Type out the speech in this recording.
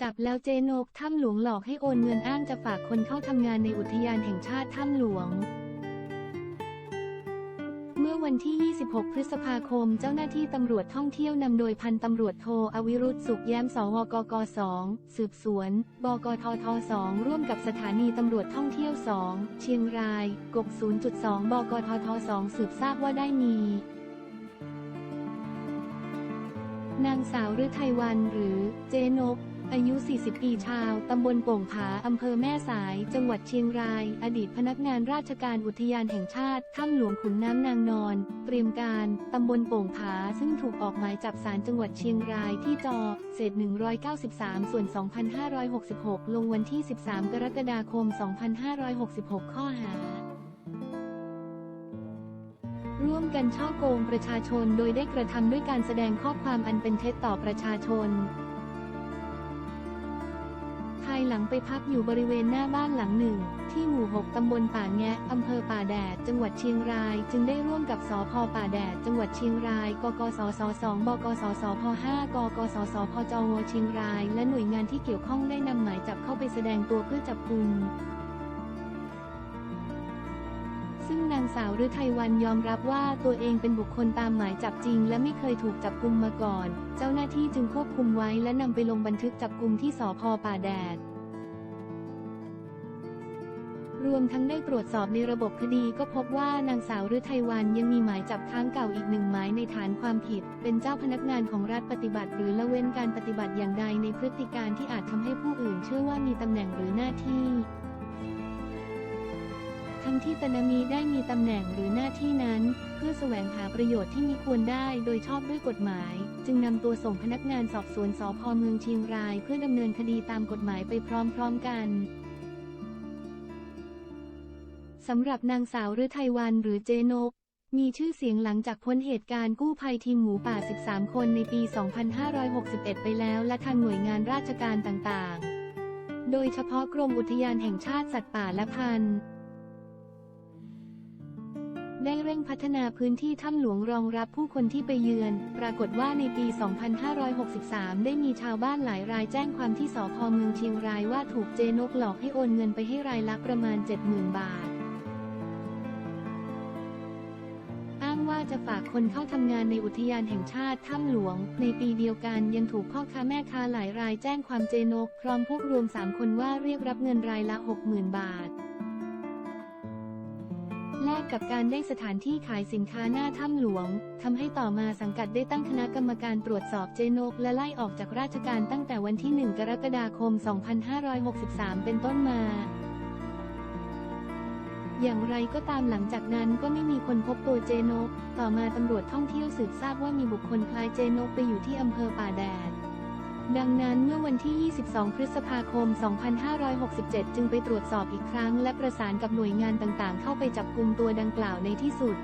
จับแล้วเจนกถ้ำหลวงหลอกให้โอนเงินอ้างจะฝากคนเข้าทำงานในอุทยานแห่งชาติถ้ำหลวง เมื่อวันที่ 26 พฤษภาคม เจ้าหน้าที่ตำรวจท่องเที่ยวนำโดยพันตำรวจโทอวิรุธสุขแย้มสวกก 2 สืบสวน บกทท 2 ร่วมกับสถานีตำรวจท่องเที่ยว 2 เชียงราย กก 0.2 บกทท 2 สืบทราบว่าได้มีนางสาวฤทัยวันหรือเจนก อายุ 40 ปีชาว ตำบลโป่งผา อำเภอแม่สาย จังหวัดเชียงราย อดีตพนักงานราชการอุทยานแห่งชาติ ถ้ำหลวงขุนน้ำนางนอน เตรียมการ ตำบลโป่งผา ซึ่งถูกออกหมายจับสารจังหวัดเชียงรายที่จอเศษ193 ส่วน 2566 ลงวันที่ 13 กรกฎาคม 2566 ข้อหาร่วมกันช่อโกงประชาชนโดยได้กระทำด้วยการแสดงข้อความอันเป็นเท็จต่อประชาชนายหลังไปพักอยู่บริเวณหน้าบ้านหลังหนึ่ง ที่หมู่ 6 ตำบลป่าแงะ อำเภอป่าแดด จังหวัดเชียงราย จึงได้ร่วมกับสพป่าแดด จังหวัดเชียงราย กกสส2บกสสพ5กกสสพจวเชียงราย และหน่วยงานที่เกี่ยวข้องได้นำหมายจับเข้าไปแสดงตัวเพื่อจับกุม ซึ่งนางสาวฤทัยวันยอมรับว่าตัวเองเป็นบุคคลตามหมายจับจริง และไม่เคยถูกจับกุมมาก่อน เจ้าหน้าที่จึงควบคุมไว้และนำไปลงบันทึกจับกุมที่สพป่าแดด รวมทั้งได้ตรวจสอบในระบบคดีก็พบว่านางสาวฤทัยวันยังมีหมายจับค้างเก่าอีกหนึ่งหมายในฐานความผิด เป็นเจ้าพนักงานของรัฐปฏิบัติ หรือละเว้นการปฏิบัติอย่างใดในพฤติการที่อาจทำให้ผู้อื่น เชื่อว่ามีตำแหน่งหรือหน้าที่ ที่ตนามีได้มีตำแหน่งหรือหน้าที่นั้น เพื่อแสวงหาประโยชน์ที่มีควรได้โดยชอบด้วยกฎหมาย จึงนำตัวส่งพนักงานสอบสวนสพเมืองเชียงราย เพื่อดำเนินคดีตามกฎหมายไปพร้อมๆกันสำหรับนางสาวฤทัยวันหรือเจนก มีชื่อเสียงหลังจากพ้นเหตุการณ์กู้ภัยทีมหมูป่า 13 คนในปี 2561 ไปแล้วและทางหน่วยงานราชการต่างๆ โดยเฉพาะกรมอุทยานแห่งชาติสัตว์ป่าและพันธุ์ ได้เร่งพัฒนาพื้นที่ถ้ำหลวงรองรับผู้คนที่ไปเยือน ปรากฏว่าในปี 2563 ได้มีชาวบ้านหลายรายแจ้งความที่สพเมืองเชียงรายว่าถูกเจนกหลอกให้โอนเงินไปให้รายละประมาณ 70,000 บาท อ้างว่าจะฝากคนเข้าทำงานในอุทยานแห่งชาติถ้ำหลวง ในปีเดียวกันยังถูกพ่อค้าแม่ค้าหลายรายแจ้งความเจนก พร้อมพวกรวม 3 คนว่าเรียกรับเงินรายละ 60,000 บาท แลกกับการได้สถานที่ขายสินค้าหน้าถ้ำหลวง ทำให้ต่อมาสังกัดได้ตั้งคณะกรรมการตรวจสอบเจนก และไล่ออกจากราชการตั้งแต่วันที่ 1 กรกฎาคม 2563 เป็นต้นมา อย่างไรก็ตามหลังจากนั้นก็ไม่มีคนพบตัวเจนก ต่อมาตำรวจท่องเที่ยวสืบทราบว่ามีบุคคลคล้ายเจนกไปอยู่ที่อำเภอป่าแดด ดังนั้นเมื่อวันที่ 22 พฤษภาคม 2567 จึงไปตรวจสอบอีกครั้ง และประสานกับหน่วยงานต่างๆ เข้าไปจับกลุ่มตัวดังกล่าวในที่สุด